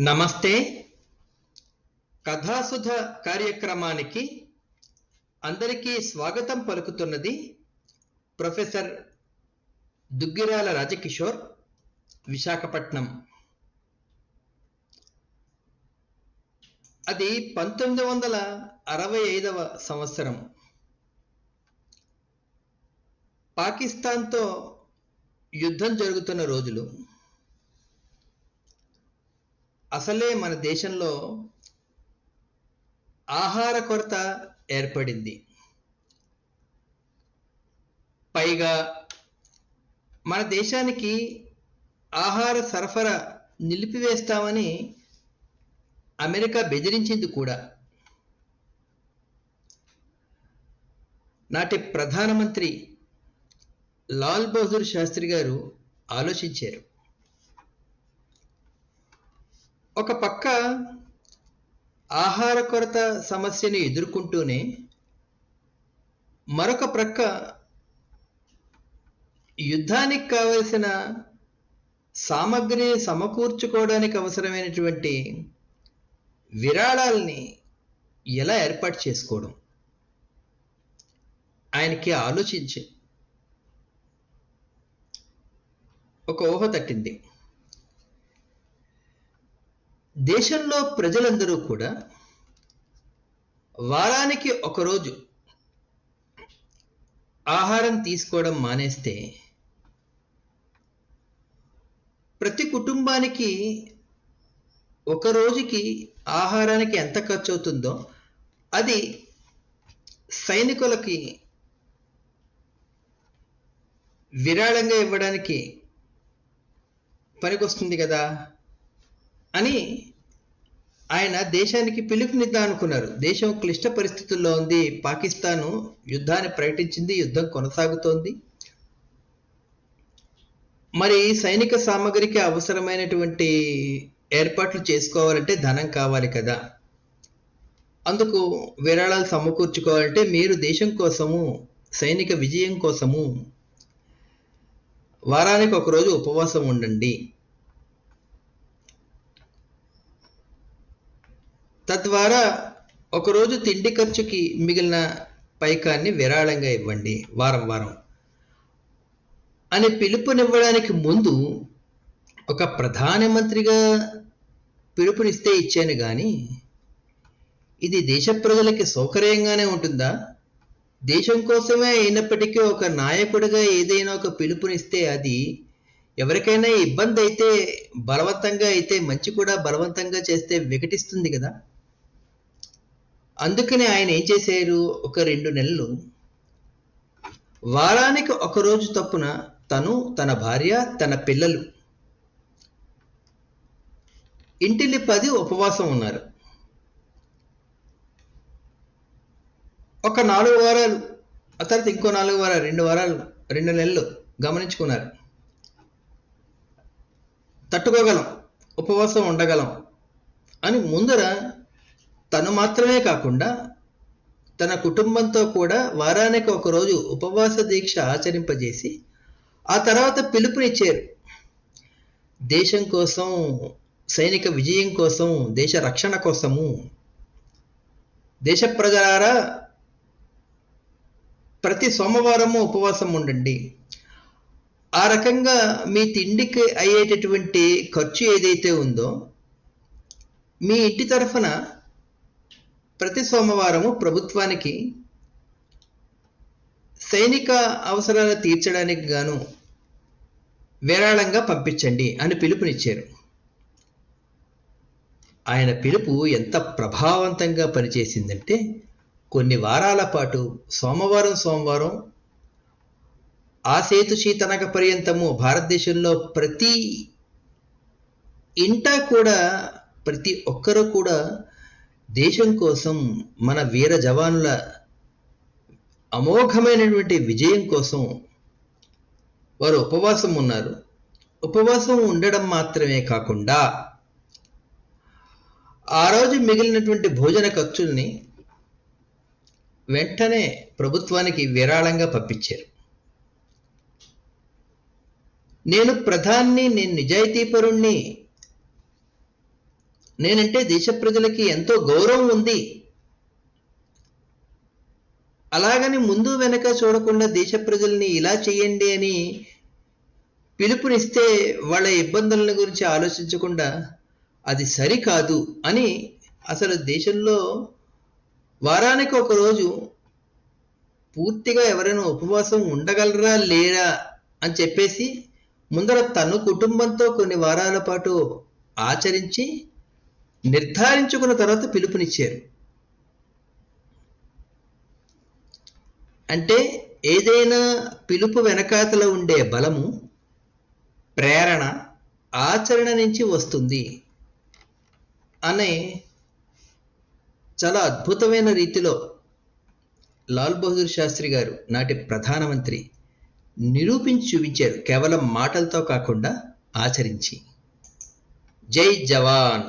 నమస్తే. కథాసుధ కార్యక్రమానికి అందరికీ స్వాగతం పలుకుతున్నది ప్రొఫెసర్ దుగ్గిరాల రాజకిషోర్ విశాఖపట్నం. అది పంతొమ్మిది వందల అరవై ఐదవ సంవత్సరం. పాకిస్తాన్తో యుద్ధం జరుగుతున్న రోజులు. అసలే మన దేశంలో ఆహార కొరత ఏర్పడింది. పైగా మన దేశానికి ఆహార సరఫరా నిలిపివేస్తామని అమెరికా బెదిరించింది కూడా. నాటి ప్రధానమంత్రి లాల్ బహదూర్ శాస్త్రి గారు ఆలోచించారు. ఒక పక్క ఆహార కొరత సమస్యని ఎదుర్కొంటూనే మరొక ప్రక్క యుద్ధానికి కావలసిన సామగ్రి సమకూర్చుకోవడానికి అవసరమైనటువంటి విరాళాలని ఎలా ఏర్పాటు చేసుకోవడం? ఆయనకి ఆలోచించి ఒక ఊహ తట్టింది. దేశంలో ప్రజలందరూ కూడా వారానికి ఒకరోజు ఆహారం తీసుకోవడం మానేస్తే ప్రతి కుటుంబానికి ఒక రోజుకి ఆహారానికి ఎంత ఖర్చు అవుతుందో అది సైనికులకి విరాళంగా ఇవ్వడానికి పనికొస్తుంది కదా అని ఆయన దేశానికి పిలుపునిద్దాం అనుకున్నారు. దేశం క్లిష్ట పరిస్థితుల్లో ఉంది. పాకిస్తాను యుద్ధాన్ని ప్రకటించింది. యుద్ధం కొనసాగుతోంది. మరి సైనిక సామగ్రికి అవసరమైనటువంటి ఏర్పాట్లు చేసుకోవాలంటే ధనం కావాలి కదా. అందుకు విరాళాలు సమకూర్చుకోవాలంటే మీరు దేశం కోసము సైనిక విజయం కోసము వారానికి ఒకరోజు ఉపవాసం ఉండండి. తద్వారా ఒకరోజు తిండి ఖర్చుకి మిగిలిన పైకాన్ని విరాళంగా ఇవ్వండి వారం వారం. అనే పిలుపునివ్వడానికి ముందు ఒక ప్రధానమంత్రిగా పిలుపునిస్తే ఇచ్చాను కానీ ఇది దేశ ప్రజలకి సౌకర్యంగానే ఉంటుందా? దేశం కోసమే అయినప్పటికీ ఒక నాయకుడిగా ఏదైనా ఒక పిలుపునిస్తే అది ఎవరికైనా ఇబ్బంది అయితే బలవంతంగా అయితే మంచి కూడా బలవంతంగా చేస్తే వికటిస్తుంది కదా? అందుకని ఆయన ఏం చేశారు? ఒక రెండు నెలలు వారానికి ఒక రోజు తప్పున తను తన భార్య తన పిల్లలు ఇంటిని పది ఉపవాసం ఉన్నారు. ఒక నాలుగు వారాలు ఆ తర్వాత ఇంకో నాలుగు వారాలు రెండు వారాలు రెండు నెలలు గమనించుకున్నారు. తట్టుకోగలం ఉపవాసం ఉండగలం అని ముందర తను మాత్రమే కాకుండా తన కుటుంబంతో కూడా వారానికి ఒకరోజు ఉపవాస దీక్ష ఆచరింపజేసి ఆ తర్వాత పిలుపునిచ్చారు. దేశం కోసం సైనిక విజయం కోసం దేశ రక్షణ కోసము. దేశ ప్రజలారా ప్రతి సోమవారము ఉపవాసం ఉండండి. ఆ రకంగా మీ తిండికి అయ్యేటటువంటి ఖర్చు ఏదైతే ఉందో మీ ఇంటి తరఫున ప్రతి సోమవారము ప్రభుత్వానికి సైనిక అవసరాలు తీర్చడానికి గాను విరాళంగా పంపించండి అని పిలుపునిచ్చారు. ఆయన పిలుపు ఎంత ప్రభావవంతంగా పనిచేసిందంటే కొన్ని వారాల పాటు సోమవారం సోమవారం ఆ సేతు శీతనక పర్యంతము భారతదేశంలో ప్రతి ఇంటా కూడా ప్రతి ఒక్కరూ కూడా దేశం కోసం మన వీర జవానుల అమోఘమైనటువంటి విజయం కోసం వారు ఉపవాసం ఉన్నారు. ఉపవాసం ఉండడం మాత్రమే కాకుండా ఆ రోజు మిగిలినటువంటి భోజన ఖర్చుల్ని వెంటనే ప్రభుత్వానికి విరాళంగా పంపించారు. నేను ప్రధాన్ని నేను నిజాయితీపరుణ్ణి నేనంటే దేశ ప్రజలకి ఎంతో గౌరవం ఉంది. అలాగని ముందు వెనక చూడకుండా దేశ ప్రజల్ని ఇలా చేయండి అని పిలుపునిస్తే వాళ్ళ ఇబ్బందుల గురించి ఆలోచించకుండా అది సరికాదు అని అసలు దేశంలో వారానికి ఒకరోజు పూర్తిగా ఎవరైనా ఉపవాసం ఉండగలరా లేరా అని చెప్పేసి ముందర తను కుటుంబంతో కొన్ని వారాల పాటు ఆచరించి నిర్ధారించుకున్న తర్వాత పిలుపునిచ్చారు. అంటే ఏదైనా పిలుపు వెనకాతల ఉండే బలము ప్రేరణ ఆచరణ నుంచి వస్తుంది అనే చాలా అద్భుతమైన రీతిలో లాల్ బహదూర్ శాస్త్రి గారు నాటి ప్రధానమంత్రి నిరూపించి చూపించారు. కేవలం మాటలతో కాకుండా ఆచరించి. జై జవాన్!